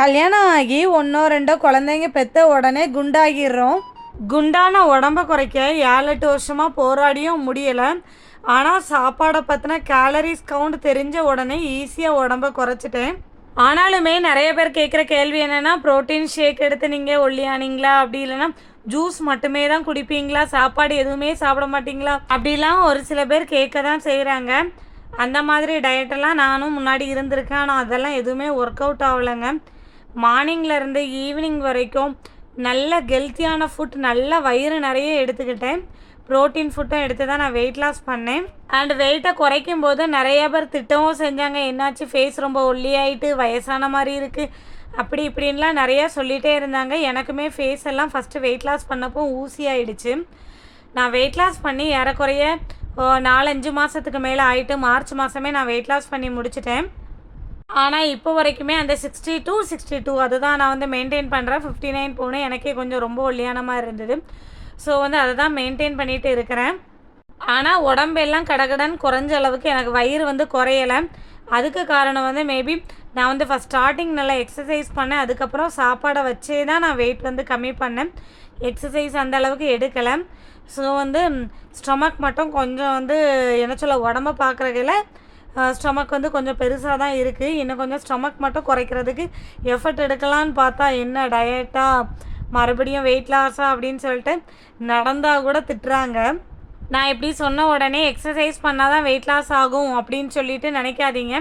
கல்யாணம் ஆகி ஒன்றோ ரெண்டோ குழந்தைங்க பெற்ற உடனே குண்டாகிடுறோம். குண்டான உடம்ப குறைக்க ஏழு எட்டு வருஷமாக போராடியும் முடியலை. ஆனால் சாப்பாடை பற்றின கேலரிஸ் கவுண்ட் தெரிஞ்ச உடனே ஈஸியாக உடம்ப குறைச்சிட்டேன். ஆனாலுமே நிறைய பேர் கேட்குற கேள்வி என்னென்னா ப்ரோட்டீன் ஷேக் எடுத்து நீங்கள் ஒல்லியானீங்களா அப்படி இல்லைன்னா ஜூஸ் மட்டுமே தான் குடிப்பீங்களா? சாப்பாடு எதுவுமே சாப்பிட மாட்டிங்களா? அப்படிலாம் ஒரு சில பேர் கேட்க தான் செய்கிறாங்க அந்த மாதிரி டயட்டெல்லாம் நானும் முன்னாடி இருந்திருக்கேன். ஆனால் அதெல்லாம் எதுவுமே ஒர்க் அவுட் ஆகலைங்க. மார்னிங்லேருந்து ஈவினிங் வரைக்கும் நல்ல ஹெல்த்தியான ஃபுட் நல்ல வயிறு நிறைய எடுத்துக்கிட்டேன். ப்ரோட்டீன் ஃபுட்டும் எடுத்து தான் நான் வெயிட் லாஸ் பண்ணேன். அண்ட் வெயிட்டை குறைக்கும் போது நிறைய பேர் திட்டமும் செஞ்சாங்க. என்னாச்சு? ஃபேஸ் ரொம்ப ஒல்லியாயிட்டு வயசான மாதிரி இருக்குது அப்படி இப்படின்லாம் நிறையா சொல்லிகிட்டே இருந்தாங்க. எனக்குமே ஃபேஸ் எல்லாம் ஃபஸ்ட்டு வெயிட் லாஸ் பண்ணப்போ ஊசி ஆயிடுச்சு. நான் வெயிட் லாஸ் பண்ணி ஏறக்குறைய நாலஞ்சு மாதத்துக்கு மேலே ஆயிட்டு மார்ச் மாதமே நான் வெயிட் லாஸ் பண்ணி முடிச்சிட்டேன். ஆனால் இப்போ வரைக்குமே அந்த சிக்ஸ்டி டூ சிக்ஸ்டி டூ அதுதான் நான் வந்து மெயின்டைன் பண்ணுறேன் ஃபிஃப்டி நைன் போனேன் எனக்கே கொஞ்சம் ரொம்ப ஒல்லியான மாதிரி இருந்தது. ஸோ வந்து அதை தான் மெயின்டைன் பண்ணிகிட்டு இருக்கிறேன் ஆனால் உடம்பெல்லாம் கடகடன் குறைஞ்ச அளவுக்கு எனக்கு வயிறு வந்து குறையலை. அதுக்கு காரணம் வந்து மேபி நான் வந்து ஃபஸ்ட் ஸ்டார்டிங் நல்லா எக்ஸசைஸ் பண்ணேன். அதுக்கப்புறம் சாப்பாடை வச்சே தான் நான் வெயிட் வந்து கம்மி பண்ணேன். எக்ஸசைஸ் அந்த அளவுக்கு எடுக்கலை. ஸோ வந்து ஸ்டொமக் மட்டும் கொஞ்சம் வந்து என்ன சொல்ல உடம்ப பார்க்குறதுல ஸ்டொமக் வந்து கொஞ்சம் பெருசாக தான் இருக்குது இன்னும் கொஞ்சம் ஸ்டொமக் மட்டும் குறைக்கிறதுக்கு எஃபர்ட் எடுக்கலான்னு பார்த்தா என்ன டயட்டாக மறுபடியும் வெயிட் லாஸா அப்படின்னு சொல்லிட்டு நடந்தால் கூட திட்டுறாங்க. நான் இப்படி சொன்ன உடனே எக்ஸசைஸ் பண்ணால் தான் வெயிட் லாஸ் ஆகும் அப்படின்னு சொல்லிட்டு நினைக்காதீங்க.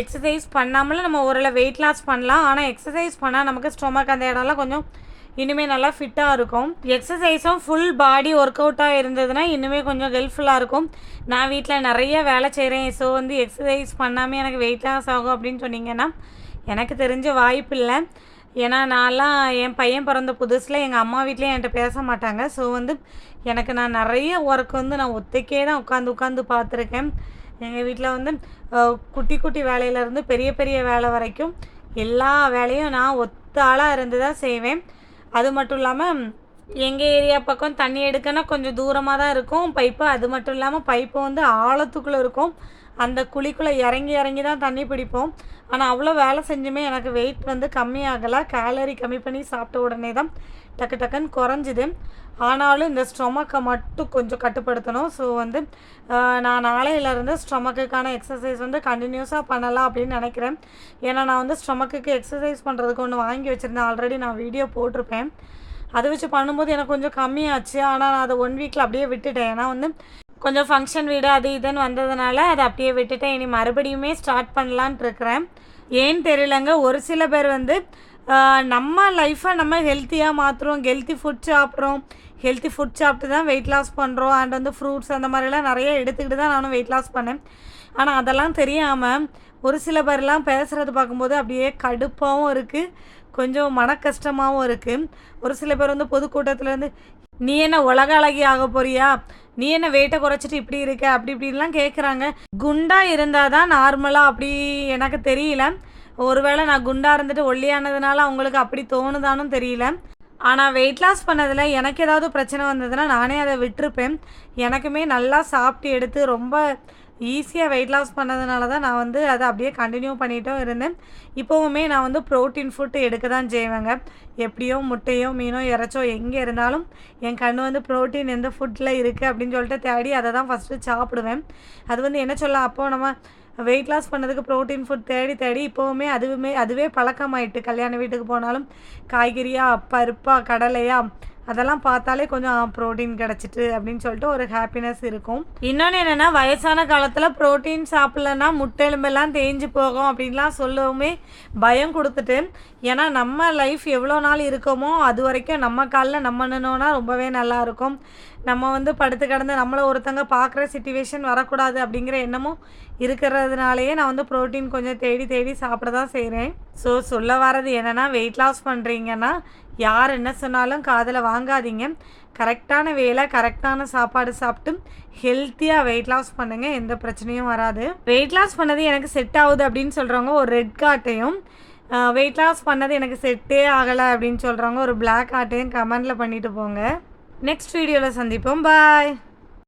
எக்ஸசைஸ் பண்ணாமலும் நம்ம ஓரளவு வெயிட் லாஸ் பண்ணலாம். ஆனால் எக்ஸசைஸ் பண்ணால் நமக்கு ஸ்டொமக் அந்த இடம்லாம் கொஞ்சம் இனிமேல் நல்லா ஃபிட்டாக இருக்கும். எக்ஸசைஸும் ஃபுல் பாடி ஒர்க் அவுட்டாக இருந்ததுன்னா இன்னுமே கொஞ்சம் ஹெல்ப்ஃபுல்லாக இருக்கும். நான் வீட்டில் நிறைய வேலை செய்கிறேன் ஸோ வந்து எக்ஸசைஸ் பண்ணாமல் எனக்கு வெயிட் லாஸ் ஆகும் அப்படின்னு சொன்னீங்கன்னா எனக்கு தெரிஞ்ச வாய்ப்பு இல்லை. ஏன்னா நான்லாம் என் பையன் பிறந்த புதுசில் எங்கள் அம்மா வீட்லேயும் என்கிட்ட பேச மாட்டாங்க. ஸோ வந்து எனக்கு நான் நிறைய ஒர்க் வந்து நான் ஒத்தைக்கே தான் உட்காந்து உட்காந்து பார்த்துருக்கேன். எங்கள் வீட்டில் வந்து குட்டி குட்டி வேலையிலேருந்து பெரிய பெரிய வேலை வரைக்கும் எல்லா வேலையும் நான் ஒத்த ஆளாக இருந்து தான் செய்வேன். அது மட்டும் இல்லாமல் எங்கள் ஏரியா பக்கம் தண்ணி எடுக்கனா கொஞ்சம் தூரமாக தான் இருக்கும். பைப்பு அது மட்டும் இல்லாமல் பைப்பு வந்து ஆழத்துக்குள்ளே இருக்கும். அந்த குழிக்குள்ளே இறங்கி இறங்கி தான் தண்ணி பிடிப்போம். ஆனால் அவ்வளோ வேலை செஞ்சுமே எனக்கு வெயிட் வந்து கம்மியாகலை. கேலரி கம்மி பண்ணி சாப்பிட்ட உடனே தான் டக்கு டக்குன்னு குறைஞ்சிது. ஆனாலும் இந்த ஸ்டொமக்கை மட்டும் கொஞ்சம் கட்டுப்படுத்தணும். ஸோ வந்து நான் நாளையிலேருந்து ஸ்டொமக்குக்கான எக்ஸசைஸ் வந்து கண்டினியூஸாக பண்ணலாம் அப்படின்னு நினைக்கிறேன். ஏன்னா நான் வந்து ஸ்டொமக்குக்கு எக்ஸசைஸ் பண்ணுறதுக்கு ஒன்று வாங்கி வச்சுருந்தேன். ஆல்ரெடி நான் வீடியோ போட்டிருப்பேன். அதை வச்சு பண்ணும்போது எனக்கு கொஞ்சம் கம்மியாச்சு. ஆனால் நான் அதை ஒன் வீக்கில் அப்படியே விட்டுட்டேன். ஏன்னா வந்து கொஞ்சம் ஃபங்க்ஷன் வீடு அது இதுன்னு வந்ததுனால அதை அப்படியே விட்டுட்டேன். இனி மறுபடியுமே ஸ்டார்ட் பண்ணலான் இருக்கிறேன். ஏன்னு தெரியலங்க ஒரு சில பேர் வந்து நம்ம லைஃப்பை நம்ம ஹெல்த்தியாக மாற்றுறோம் ஹெல்த்தி ஃபுட் சாப்பிட்றோம். ஹெல்த்தி ஃபுட் சாப்பிட்டு தான் வெயிட் லாஸ் பண்ணுறோம் அண்ட் வந்து ஃப்ரூட்ஸ் அந்த மாதிரிலாம் நிறைய எடுத்துக்கிட்டு தான் நானும் வெயிட் லாஸ் பண்ணேன். ஆனால் அதெல்லாம் தெரியாமல் ஒரு சில பேர்லாம் பேசுகிறது பார்க்கும்போது அப்படியே கடுப்பாகவும் இருக்குது கொஞ்சம் மன கஷ்டமாகவும் இருக்குது ஒரு சில பேர் வந்து பொதுக்கூட்டத்தில் இருந்து நீ என்ன உலக அழகி ஆக போறியா? நீ என்ன வெயிட்டை குறைச்சிட்டு இப்படி இருக்க? அப்படி இப்படிலாம் கேட்குறாங்க குண்டா இருந்தால் தான் நார்மலாக அப்படி எனக்கு தெரியல. ஒருவேளை நான் குண்டா இருந்துட்டு ஒல்லியானதுனால அவங்களுக்கு அப்படி தோணுதானும் தெரியல. ஆனால் வெயிட் லாஸ் பண்ணதில் எனக்கு ஏதாவது பிரச்சனை வந்ததுன்னா நானே அதை விட்டுருப்பேன். எனக்குமே நல்லா சாப்பிட்டு எடுத்து ரொம்ப ஈஸியாக வெயிட் லாஸ் பண்ணதுனால தான் நான் வந்து அதை அப்படியே கண்டினியூ பண்ணிகிட்டும் இருந்தேன். இப்போவுமே நான் வந்து ப்ரோட்டீன் ஃபுட்டு எடுக்க தான் செய்வேங்க. எப்படியோ முட்டையோ மீனோ இறைச்சோ எங்கே இருந்தாலும் என் கண்ணு வந்து ப்ரோட்டீன் எந்த ஃபுட்டில் இருக்குது அப்படின்னு சொல்லிட்டு தேடி அதை தான் ஃபஸ்ட்டு சாப்பிடுவேன். அது வந்து என்ன சொல்ல அப்போது நம்ம வெயிட் லாஸ் பண்ணதுக்கு ப்ரோட்டீன் ஃபுட் தேடி தேடி இப்போவுமே அதுவுமே அதுவே பழக்கமாயிட்டு கல்யாண வீட்டுக்கு போனாலும் காய்கறியாக பருப்பாக கடலையாக அதெல்லாம் பார்த்தாலே கொஞ்சம் ப்ரோட்டீன் கிடச்சிட்டு அப்படின்னு சொல்லிட்டு ஒரு ஹாப்பினஸ் இருக்கும். இன்னொன்று என்னென்னா வயசான காலத்தில் ப்ரோட்டீன் சாப்பிட்லன்னா முட்டெலும்பெல்லாம் தேஞ்சு போகும் அப்படின்லாம் சொல்லவுமே பயம் கொடுத்துட்டு ஏன்னா நம்ம லைஃப் எவ்வளோ நாள் இருக்கோமோ அது வரைக்கும் நம்ம காலில் நம்ம நின்னோன்னா ரொம்பவே நல்லா இருக்கும். நம்ம வந்து படுத்து கிடந்து நம்மளை ஒருத்தங்க பார்க்குற சுச்சுவேஷன் வரக்கூடாது அப்படிங்கிற எண்ணமும் இருக்கிறதுனாலேயே நான் வந்து ப்ரோட்டீன் கொஞ்சம் தேடி தேடி சாப்பிட தான் செய்கிறேன் ஸோ சொல்ல வர்றது என்னென்னா வெயிட் லாஸ் பண்ணுறீங்கன்னா யார் என்ன சொன்னாலும் காதில் வாங்காதீங்க. கரெக்டான வேலை கரெக்டான சாப்பாடு சாப்பிட்டு ஹெல்த்தியாக வெயிட் லாஸ் பண்ணுங்கள் எந்த பிரச்சனையும் வராது. வெயிட் லாஸ் பண்ணது எனக்கு செட் ஆகுது அப்படின்னு சொல்கிறவங்க ஒரு ரெட் கார்ட்டையும் வெயிட் லாஸ் பண்ணது எனக்கு செட்டே ஆகலை அப்படின்னு சொல்கிறவங்க ஒரு பிளாக் ஆர்ட்டையும் கமெண்டில் பண்ணிவிட்டு போங்க. நெக்ஸ்ட் வீடியோவில் சந்திப்போம். பாய்